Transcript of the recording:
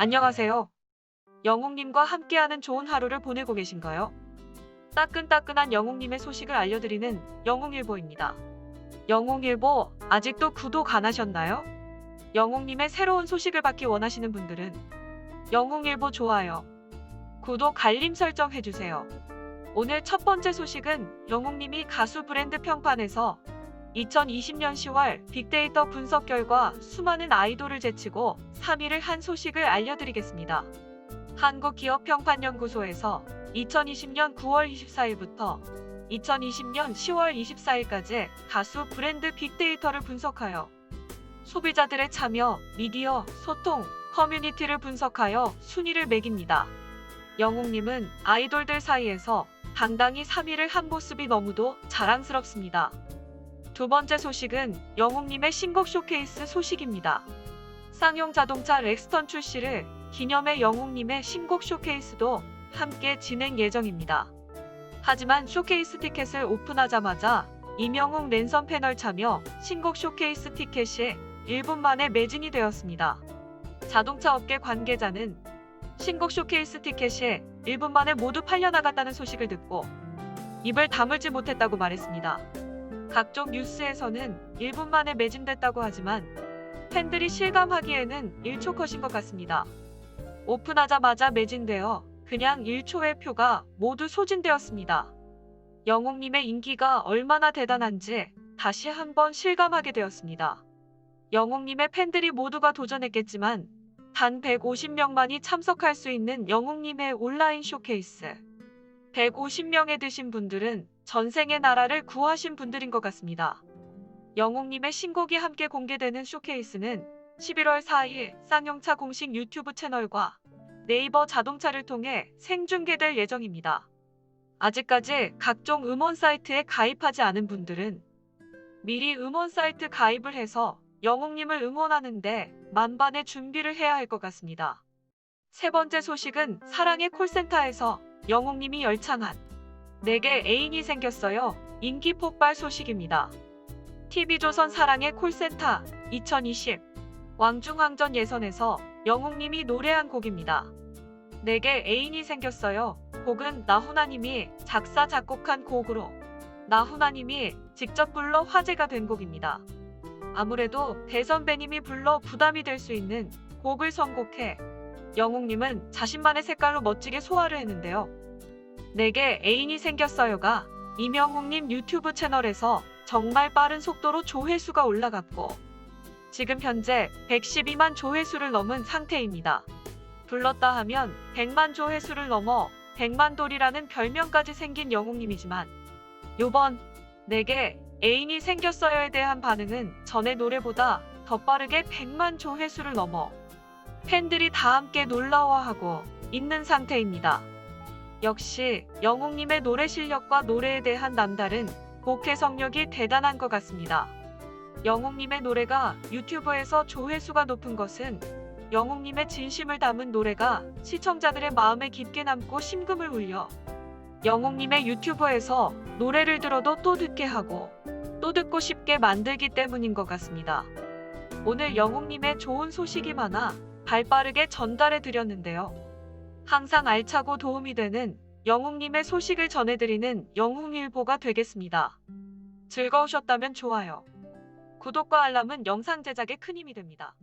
안녕하세요. 영웅님과 함께하는 좋은 하루를 보내고 계신가요? 따끈따끈한 영웅님의 소식을 알려드리는 영웅일보입니다. 영웅일보 아직도 구독 안 하셨나요? 영웅님의 새로운 소식을 받기 원하시는 분들은 영웅일보 좋아요, 구독 알림 설정 해주세요. 오늘 첫 번째 소식은 영웅님이 가수 브랜드 평판에서 2020년 10월 빅데이터 분석 결과 수많은 아이돌을 제치고 3위를 한 소식을 알려드리겠습니다. 한국기업평판연구소에서 2020년 9월 24일부터 2020년 10월 24일까지 가수 브랜드 빅데이터를 분석하여 소비자들의 참여, 미디어, 소통, 커뮤니티를 분석하여 순위를 매깁니다. 영웅님은 아이돌들 사이에서 당당히 3위를 한 모습이 너무도 자랑스럽습니다. 두 번째 소식은 영웅님의 신곡 쇼케이스 소식입니다. 쌍용 자동차 렉스턴 출시를 기념해 영웅님의 신곡 쇼케이스도 함께 진행 예정입니다. 하지만 쇼케이스 티켓을 오픈하자마자 이명웅 랜선 패널 참여 신곡 쇼케이스 티켓이 1분 만에 매진이 되었습니다. 자동차 업계 관계자는 신곡 쇼케이스 티켓이 1분 만에 모두 팔려나갔다는 소식을 듣고 입을 다물지 못했다고 말했습니다. 각종 뉴스에서는 1분 만에 매진됐다고 하지만 팬들이 실감하기에는 1초 컷인 것 같습니다. 오픈하자마자 매진되어 그냥 1초의 표가 모두 소진되었습니다. 영웅님의 인기가 얼마나 대단한지 다시 한번 실감하게 되었습니다. 영웅님의 팬들이 모두가 도전했겠지만 단 150명만이 참석할 수 있는 영웅님의 온라인 쇼케이스. 150명에 드신 분들은 전생의 나라를 구하신 분들인 것 같습니다. 영웅님의 신곡이 함께 공개되는 쇼케이스는 11월 4일 쌍용차 공식 유튜브 채널과 네이버 자동차를 통해 생중계될 예정입니다. 아직까지 각종 음원 사이트에 가입하지 않은 분들은 미리 음원 사이트 가입을 해서 영웅님을 응원하는데 만반의 준비를 해야 할 것 같습니다. 세 번째 소식은 사랑의 콜센터에서 영웅님이 열창한 내게 애인이 생겼어요. 인기 폭발 소식입니다. TV조선 사랑의 콜센터 2020 왕중왕전 예선에서 영웅님이 노래한 곡입니다. 내게 애인이 생겼어요. 곡은 나훈아님이 작사 작곡한 곡으로 나훈아님이 직접 불러 화제가 된 곡입니다. 아무래도 대선배님이 불러 부담이 될 수 있는 곡을 선곡해 영웅님은 자신만의 색깔로 멋지게 소화를 했는데요. 내게 애인이 생겼어요가 이명웅님 유튜브 채널에서 정말 빠른 속도로 조회수가 올라갔고 지금 현재 112만 조회수를 넘은 상태입니다. 불렀다 하면 100만 조회수를 넘어 100만 돌이라는 별명까지 생긴 영웅님이지만 요번 내게 애인이 생겼어요에 대한 반응은 전의 노래보다 더 빠르게 100만 조회수를 넘어 팬들이 다 함께 놀라워하고 있는 상태입니다. 역시 영웅님의 노래 실력과 노래에 대한 남다른 곡 해석력이 대단한 것 같습니다. 영웅님의 노래가 유튜브에서 조회수가 높은 것은 영웅님의 진심을 담은 노래가 시청자들의 마음에 깊게 남고 심금을 울려 영웅님의 유튜브에서 노래를 들어도 또 듣게 하고 또 듣고 싶게 만들기 때문인 것 같습니다. 오늘 영웅님의 좋은 소식이 많아 발 빠르게 전달해 드렸는데요. 항상 알차고 도움이 되는 영웅님의 소식을 전해드리는 영웅일보가 되겠습니다. 즐거우셨다면 좋아요. 구독과 알람은 영상 제작에 큰 힘이 됩니다.